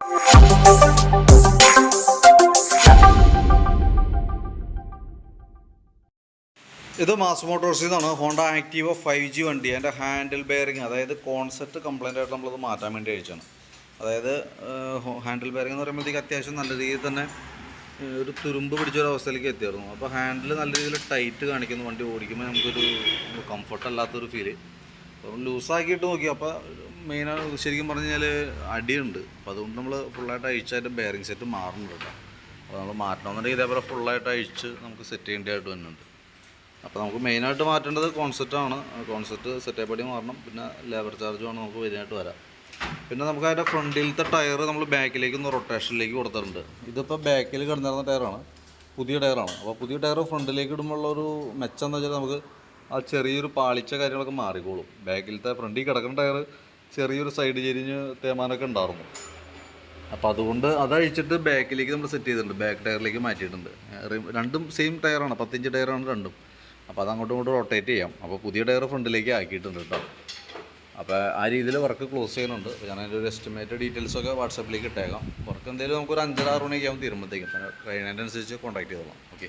ഇത് മാസ് മോട്ടോഴ്സിൽ നിന്നാണ് Honda Activa five G വണ്ടി. അതിന്റെ ഹാൻഡിൽ ബെയറിങ് അതായത് കോൺസെപ്റ്റ് കംപ്ലൈന്റ് ആയിട്ട് നമ്മളത് മാറ്റാൻ വേണ്ടി അയച്ചാണ് അതായത് ഹാൻഡിൽ ബെയറിംഗ് എന്ന് പറയുമ്പോഴത്തേക്ക് അത്യാവശ്യം നല്ല രീതിയിൽ തന്നെ ഒരു തുരുമ്പ് പിടിച്ചൊരവസ്ഥയിലേക്ക് എത്തിയായിരുന്നു. അപ്പോൾ ഹാൻഡിൽ നല്ല രീതിയിൽ ടൈറ്റ് കാണിക്കുന്നു വണ്ടി ഓടിക്കുമ്പോൾ നമുക്കൊരു കംഫർട്ട് അല്ലാത്തൊരു ഫീൽ അപ്പം ലൂസാക്കിയിട്ട് നോക്കി. അപ്പോൾ മെയിനാണ് ശരിക്കും പറഞ്ഞു കഴിഞ്ഞാൽ അടിയുണ്ട്. അപ്പോൾ അതുകൊണ്ട് നമ്മൾ ഫുള്ളായിട്ട് അഴിച്ചായിട്ട് ബെയറിംഗ് സെറ്റ് മാറുന്നുണ്ട് കേട്ടോ. അപ്പോൾ നമ്മൾ മാറ്റണമെന്നുണ്ടെങ്കിൽ ഇതേപോലെ ഫുള്ളായിട്ട് അഴിച്ച് നമുക്ക് സെറ്റ് ചെയ്യേണ്ടതായിട്ട് വന്നിട്ടുണ്ട് അപ്പോൾ നമുക്ക് മെയിനായിട്ട് മാറ്റേണ്ടത് കോൺസെപ്റ്റാണ് കോൺസെപ്റ്റ് സെറ്റപ്പ് പടി മാറണം. പിന്നെ ലേബർ ചാർജുമാണ് നമുക്ക് മെയിനായിട്ട് വരാം. പിന്നെ നമുക്ക് അതിന്റെ ഫ്രണ്ടിലത്തെ ടയർ നമ്മൾ ബാക്കിലേക്ക് ഒന്ന് റൊട്ടേഷനിലേക്ക് കൊടുത്തിട്ടുണ്ട്. ഇതിപ്പോൾ ബാക്കിൽ കിടന്നിരുന്ന ടയറാണ് പുതിയ ടയറാണ് അപ്പോൾ പുതിയ ടയർ ഫ്രണ്ടിലേക്ക് ഇടുമ്പോൾ ഒരു മെച്ചം എന്ന് വെച്ചാൽ നമുക്ക് ആ ചെറിയൊരു പാളിച്ച കാര്യങ്ങളൊക്കെ മാറിക്കോളും. ബാക്കിലത്തെ ഫ്രണ്ടിൽ കിടക്കുന്ന ടയർ ചെറിയൊരു സൈഡ് ചെരിഞ്ഞ് തേമാനൊക്കെ ഉണ്ടായിരുന്നു അപ്പോൾ അതുകൊണ്ട് അതഴിച്ചിട്ട് ബാക്കിലേക്ക് നമ്മൾ സെറ്റ് ചെയ്തിട്ടുണ്ട്. ബാക്ക് ടയറിലേക്ക് മാറ്റിയിട്ടുണ്ട്. രണ്ടും സെയിം ടയറാണ് പത്തിഞ്ച് ടയറാണ് രണ്ടും. അപ്പോൾ അത് അങ്ങോട്ടും ഇങ്ങോട്ടും റൊട്ടേറ്റ് ചെയ്യാം. അപ്പോൾ പുതിയ ടയർ ഫ്രണ്ടിലേക്ക് ആക്കിയിട്ടുണ്ട് കേട്ടോ. അപ്പോൾ ആ രീതിയിൽ വർക്ക് ക്ലോസ് ചെയ്യുന്നുണ്ട്. ഞാൻ അതിന്റെ ഒരു എസ്റ്റിമേറ്റ് ഡീറ്റെയിൽസൊക്കെ വാട്സാപ്പിലേക്ക് ഇട്ടേക്കാം. വർക്ക് എന്തെങ്കിലും നമുക്കൊരു അഞ്ചര ആറ് മണിയൊക്കെ ആകുമ്പോൾ തീരുമ്പോഴത്തേക്കും. ട്രെയിനിന്റെ അനുസരിച്ച് കോൺടാക്ട് ചെയ്തോളാം. ഓക്കെ